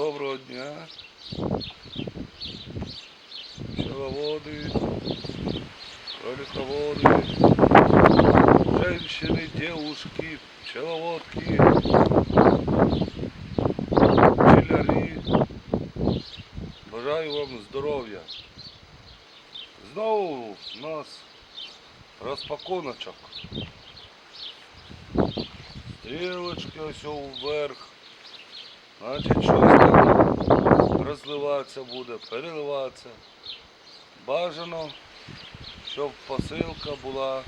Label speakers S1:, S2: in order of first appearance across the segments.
S1: Доброго дня. Пчеловоды, кролиководы, женщины, девушки, пчеловодки, пчеляри. Бажаю вам здоров'я. Знову у нас розпакуночок. Стрілочки ось вверх. Значить, щось розливатися буде, переливатися. Бажано, щоб посилка була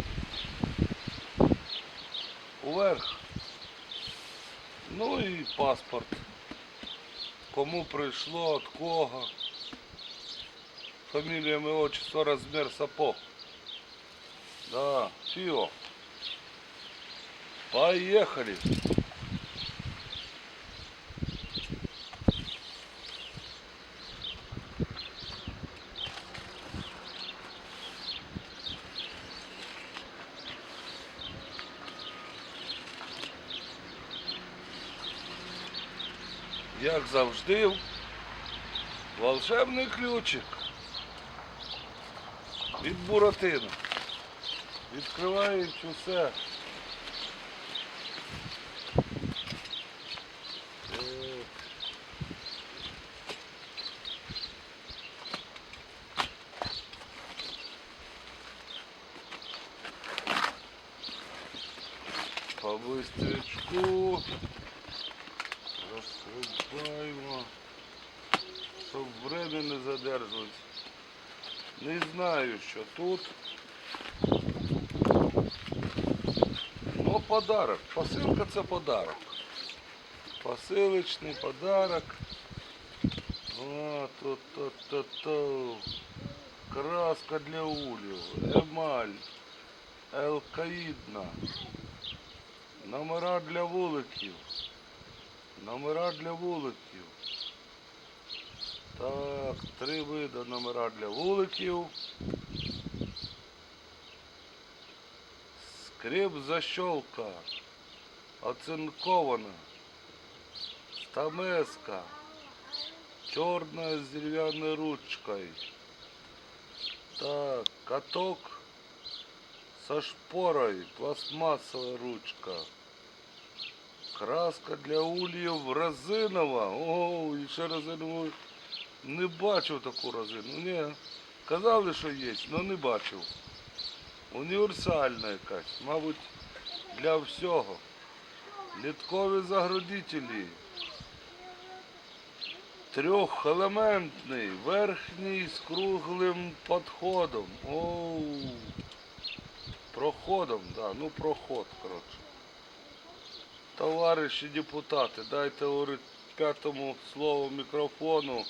S1: уверх. Ну і паспорт. Кому прийшло, від кого. Фамілія, ім'я, отчество, розмір сапог. Да, все. Поехали. Як завжди, волшебний ключик від Буратино. Відкриваємо усе. По быстрячку щоб не задержувати. Не знаю, що тут. Ну, подарок. Посилка це подарок. Посилочний подарок. О, тут, тут, тут, тут. Краска для улів, емаль, елкаїдна, номера для вуликів, номера для вуликів. Так, три види номера для вуликів. Скрип защолка. Оцинкована. Стамеска. Черная с деревянной ручкой. Так, каток со шпорой. Пластмассовая ручка. Краска для ульїв резинова. О, і ще резинову. Не бачив таку резину. Ні. Казали, що є, але не бачив. Універсальна якась, мабуть, для всього. Літкові заградителі. Трьохелементний, верхній з круглим підходом. Оу. Проходом, да, ну проход, коротше. Товариші депутати, дайте говорить п'ятому слову мікрофону,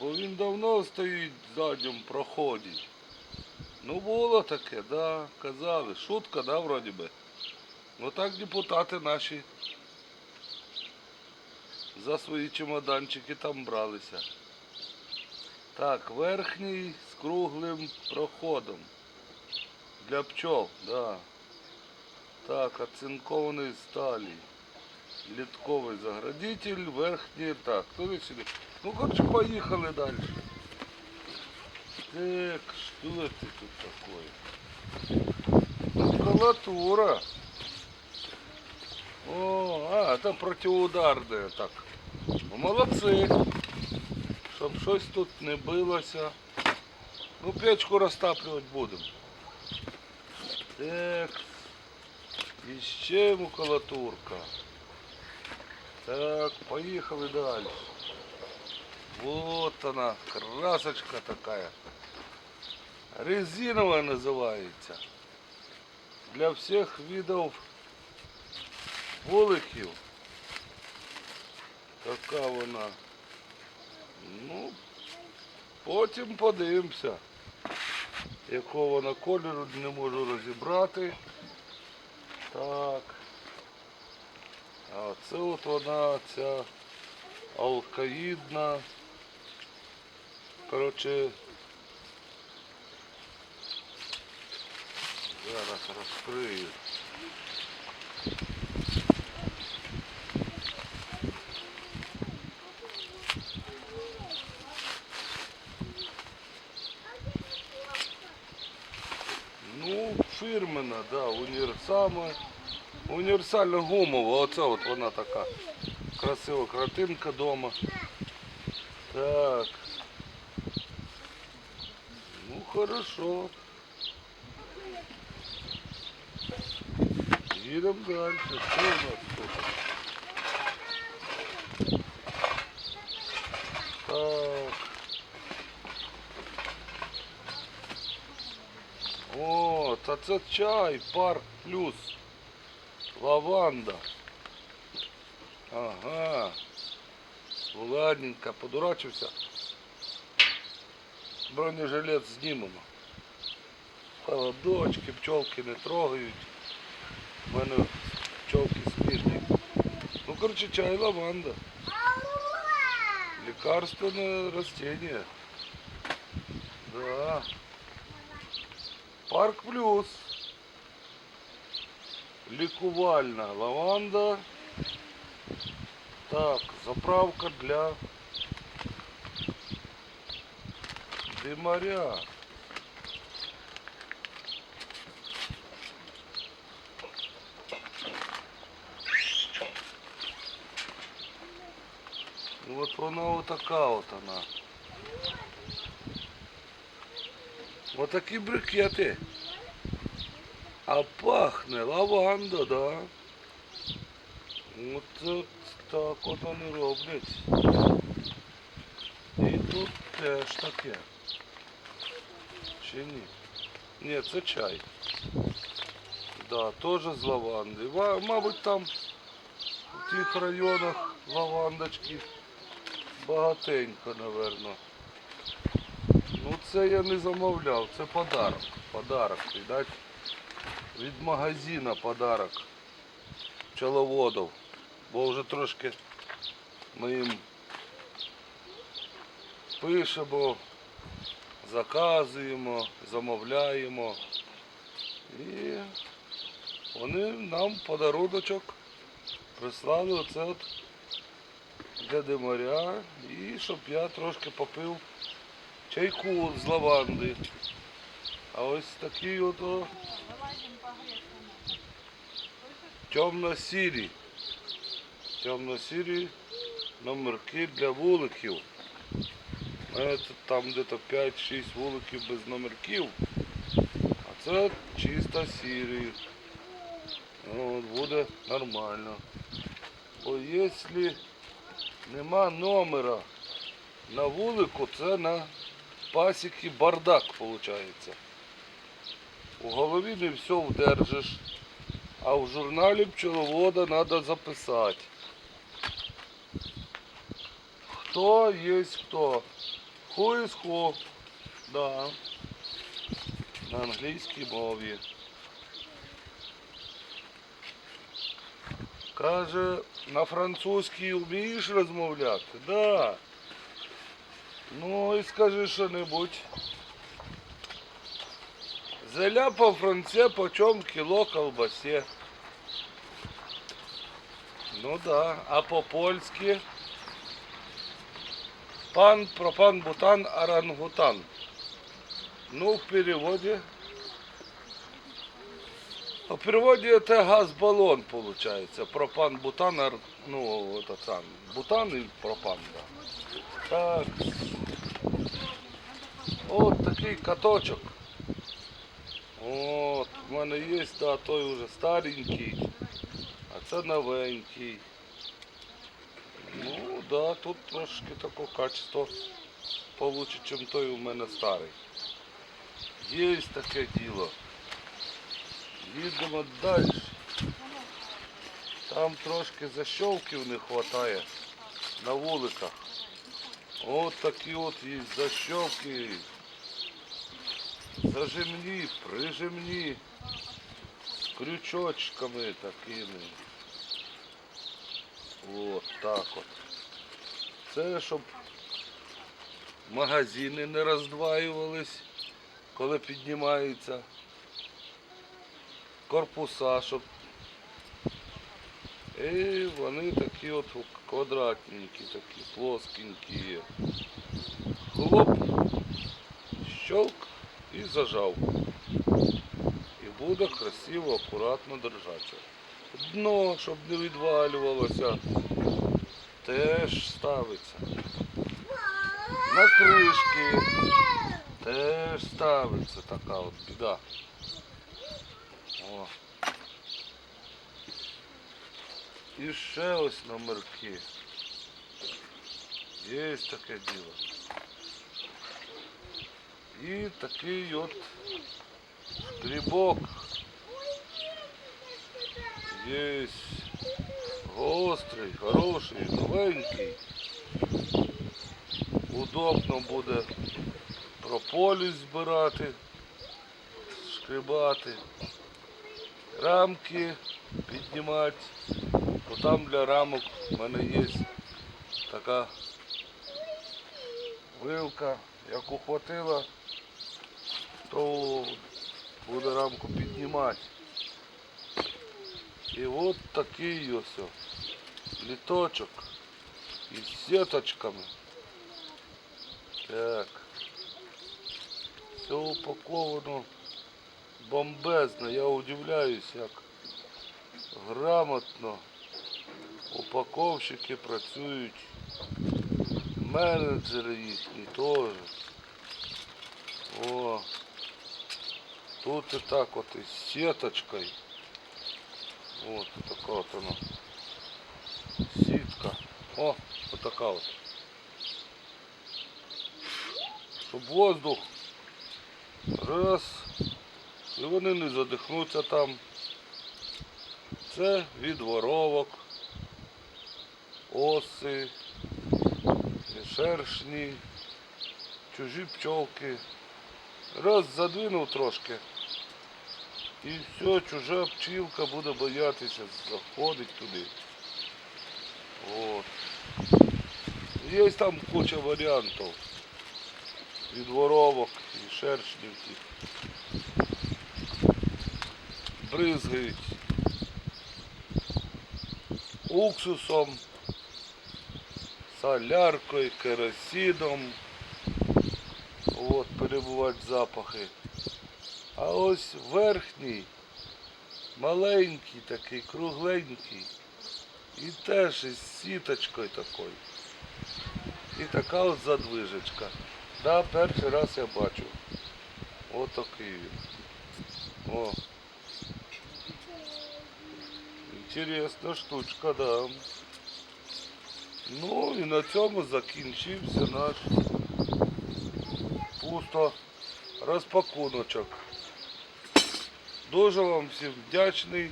S1: бо він давно стоїть в задньому проході. Ну було таке, да, казали. Шутка, да, вроді би. Ну так депутати наші за свої чемоданчики там бралися. Так, верхній з круглим проходом. Для пчол, да. Так, оцинкований сталі. Літковий заградитель, верхній, так, туди сюди. Ну, короче, поїхали далі. Так, что это тут такое? Макулатура. О, а, это противоударне, так. Молодці. Щоб щось тут не билося. Ну, печку розтаплювати будемо. Так. І ще макулатурка. Так, поїхали далі. Вот она, красочка такая. Резиновая називається. Для всіх видів вуликів. Така вона. Ну, потім подивимося. Якого вона кольору не можу розібрати. Так. А це от вона ця алкаїдна. Коротше, зараз розкрию. Ну, фирмена, да, универсамы універсальна гумова. Оце от вона така. Красива картинка дома. Так. Ну хорошо. Їдемо далі. Що у нас тут? Так. О, та це чай, парк плюс. Лаванда. Ага. Ладненько, подурачився. Бронежилет знімемо. Холодочки, пчолки не трогають. У мене пчолки смірні. Ну, короче, чай лаванда. Лекарственное растение. Да. Парк плюс. Лікувальна лаванда. Так, заправка для димаря. Ну от вона отака от вона. Отакі брикети. А пахне лаванда, да. От, от так от вони роблять. І тут теж таке. Чи ні? Ні, це чай. Да, теж з лаванди. Мабуть, там в тих районах лавандочки багатенько, напевно. Ну це я не замовляв, це подарок. Подарок, видать. Від магазина подарок пчеловодов. Бо вже трошки ми їм пишемо, заказуємо, замовляємо. І вони нам подаруночок прислали оце от для димаря і щоб я трошки попив чайку з лаванди. А ось такий от темно-сірі. Темно-сірі номерки для вуликів. У мене тут там десь 5-6 вуликів без номерків. А це чисто сірі. Ну, от буде нормально. Бо якщо нема номера на вулику, це на пасіки бардак виходить. У голові не все вдержиш, а в журналі пчеловода треба записати. Хто є хто? Who is who? Да. На англійській мові. Каже, на французькій вмієш розмовляти? Да. Ну і скажи що-небудь. Зеля по франце почем кіло колбасе. Ну да, а по-польски пан, пропан, бутан, орангутан. Ну, в переводе в переводе это газ-баллон получается. Пропан, бутан, ну, это сам. Бутан и пропан, да. Так. От такий каточок. От, в мене є, да, той уже старенький, а це новенький. Ну, да, тут трошки таке качество получше, чим той у мене старий. Є таке діло. Їдемо далі. Там трошки защолків не вистачає на вуликах. От такі от є защолки. Зажимні, прижимні, з крючочками такими. От так от. Це щоб магазини не роздваювались, коли піднімаються. Корпуса, щоб. І вони такі от квадратненькі, такі, плоскенькі. Хлоп, щелк і зажав. І буде красиво, акуратно держатися. Дно, щоб не відвалювалося, теж ставиться. На кришки теж ставиться така от біда. О. І ще ось номерки. Є таке діло. І такий от грибок. Є гострий, хороший, новенький. Удобно буде прополіс збирати, шкрибати, рамки піднімати. Бо там для рамок в мене є така вилка, як ухватила, то буде рамку піднімати. І от такий ось літочок із сіточками. Так. Все упаковано бомбезно. Я удивляюсь, як грамотно упаковщики працюють, менеджери їхні теж. О, тут і так от із сіточкою. От така от вона. Сітка. О, отака от. Щоб воздух раз. І вони не задихнуться там. Це від воровок, оси, шершні, чужі пчолки. Раз задвинув трошки. І все, чужа пчілка буде боятися заходить туди. От. Є там куча варіантів. Від воровок і шершнів. Бризгають уксусом, соляркою, керосином. От, перебувати запахи. А ось верхній, маленький такий, кругленький. І теж із сіточкою такою. І така от задвижечка. Да, перший раз я бачу. Отакий він. О. Інтересна штучка, да. Ну і на цьому закінчився наш пусто розпакуночок. Дуже вам всім вдячний.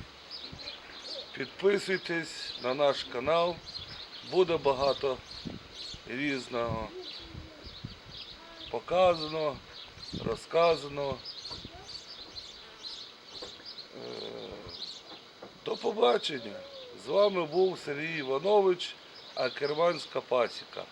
S1: Підписуйтесь на наш канал. Буде багато різного показано, розказано. Е, До побачення. З вами був Сергій Іванович, Акерманська пасіка.